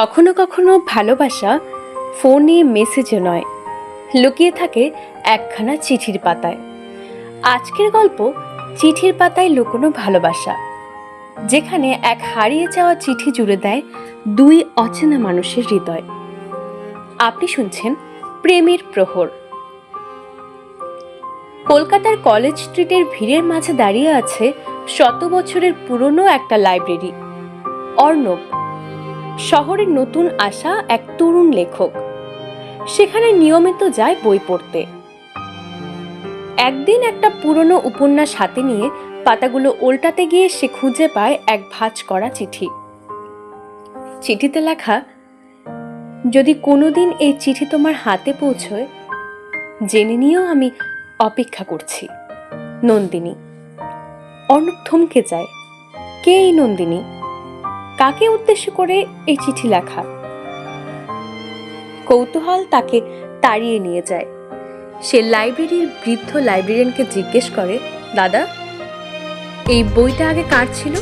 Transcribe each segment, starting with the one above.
কখনো কখনো ভালোবাসা ফোনে মেসেজে নয়, লুকিয়ে থাকে একখানা চিঠির পাতায়। আজকের গল্প চিঠির পাতায় লুকোনো ভালোবাসা, যেখানে এক হারিয়ে যাওয়া চিঠি জুড়ে দেয় দুই অচেনা মানুষের হৃদয়। আপনি শুনছেন প্রেমের প্রহর। কলকাতার কলেজ স্ট্রিটের ভিড়ের মাঝে দাঁড়িয়ে আছে শত বছরের পুরনো একটা লাইব্রেরি, অর্ণব। শহরের নতুন আসা এক তরুণ লেখক। সেখানে নিয়মিত যায় বই পড়তে। একদিন একটা পুরনো উপন্যাস হাতে নিয়ে পাতাগুলো উল্টাতে গিয়ে সে খুঁজে পায় এক ভাঁজ করা চিঠি। চিঠিতে লেখা, যদি কোনোদিন এই চিঠি তোমার হাতে পৌঁছয়, জেনে নিয়েও আমি অপেক্ষা করছি। নন্দিনী। অর্ণব থমকে যায়। কে এই নন্দিনী? কাকে উদ্দেশ্য করে এই চিঠি লেখা? কৌতূহল তাকে তাড়িয়ে নিয়ে যায়। সে লাইব্রেরির বৃদ্ধ লাইব্রেরিয়ানকে জিজ্ঞেস করে, দাদা, এই বইটা আগে কার ছিল?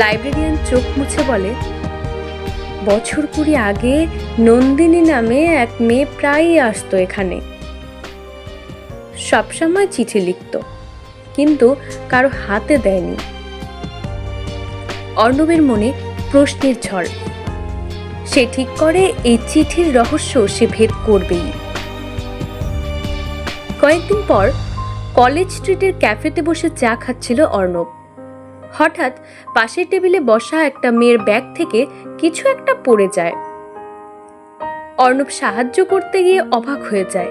লাইব্রেরিয়ান চোখ মুছে বলে, বছর কুড়ি আগে নন্দিনী নামে এক মেয়ে প্রায়ই আসতো এখানে। সবসময় চিঠি লিখত, কিন্তু কারও হাতে দেয়নি। অর্ণবের মনে প্রশ্নের ঝড়। সে ঠিক করে এই চিঠির রহস্য সে ভেদ করবেই। কয়েকদিন পর কলেজ স্ট্রিটের ক্যাফেতে বসে চা খাচ্ছিল অর্ণব। হঠাৎ পাশের টেবিলে বসা একটা মেয়ের ব্যাগ থেকে কিছু একটা পড়ে যায়। অর্ণব সাহায্য করতে গিয়ে অবাক হয়ে যায়।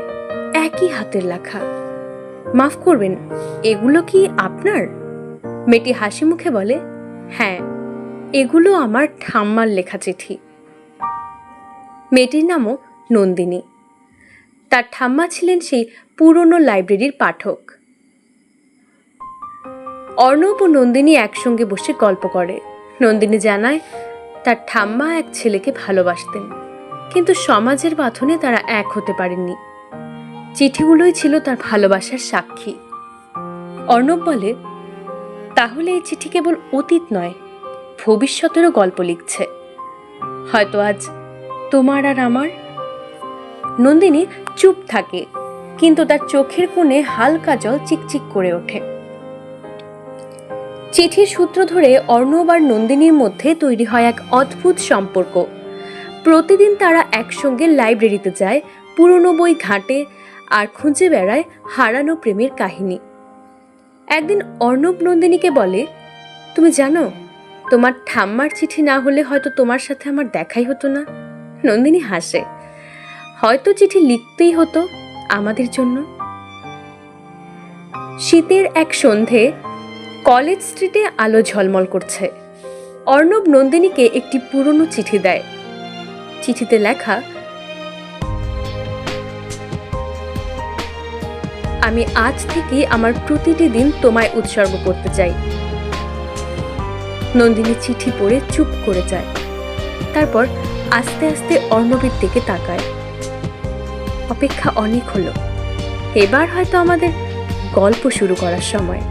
একই হাতের লেখা। মাফ করবেন, এগুলো কি আপনার? মেয়েটি হাসি মুখে বলে হ্যাঁ এগুলো আমার ঠাম্মার লেখা চিঠি। মেয়েটির নামও নন্দিনী। তার ঠাম্মা ছিলেন সেই পুরনো লাইব্রেরির পাঠক। অর্ণব ও নন্দিনী একসঙ্গে বসে গল্প করে। নন্দিনী জানায়, তার ঠাম্মা এক ছেলেকে ভালোবাসতেন, কিন্তু সমাজের বাঁধনে তারা এক হতে পারেননি। চিঠিগুলোই ছিল তার ভালোবাসার সাক্ষী। অর্ণব বলে তাহলে এই চিঠি কেবল অতীত নয়, ভবিষ্যতেরও গল্প লিখছে। হয়তো আজ তোমার আর আমার? নন্দিনী চুপ থাকে, কিন্তু তার চোখের কোণে হালকা জল চিকচিক করে ওঠে। চিঠির সূত্র ধরে অর্ণব আর নন্দিনীর মধ্যে তৈরি হয় এক অদ্ভুত সম্পর্ক। প্রতিদিন তারা একসঙ্গে লাইব্রেরিতে যায়, পুরনো বই ঘাঁটে আর খুঁজে বেড়ায় হারানো প্রেমের কাহিনী। একদিন অর্ণব নন্দিনীকে বলে, তুমি জানো, তোমার ঠাম্মার চিঠি না হলে হয়তো তোমার সাথে আমার দেখাই হতো না? নন্দিনী হাসে, হয়তো চিঠি লিখতেই হতো আমাদের জন্য। শীতের এক সন্ধে কলেজ স্ট্রিটে আলো ঝলমল করছে। অর্ণব নন্দিনীকে একটি পুরনো চিঠি দেয়। চিঠিতে লেখা আমি আজ থেকে আমার প্রতিটি দিন তোমায় উৎসর্গ করতে চাই। নন্দিনী চিঠি পড়ে চুপ করে যায়। তারপর আস্তে আস্তে অর্ণবের দিকে তাকায়। অপেক্ষা অনেক হলো। এবার হয়তো আমাদের গল্প শুরু করার সময়।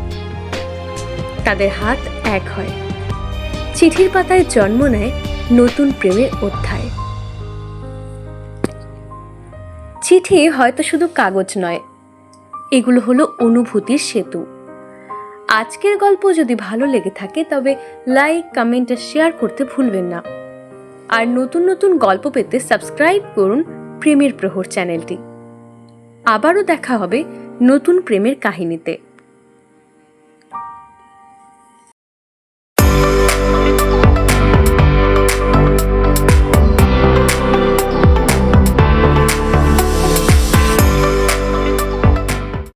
তাদের হাত এক হয়। চিঠির পাতায় জন্ম নেয় নতুন প্রেমের অধ্যায়। চিঠি হয়তো শুধু কাগজ নয় এগুলো হলো অনুভূতির সেতু। আজকের গল্প যদি ভালো লেগে থাকে, তবে লাইক কমেন্ট আর শেয়ার করতে ভুলবেন না। আর নতুন নতুন গল্প পেতে সাবস্ক্রাইব করুন প্রেমের প্রহর চ্যানেলটি। আবারও দেখা হবে নতুন প্রেমের কাহিনীতে।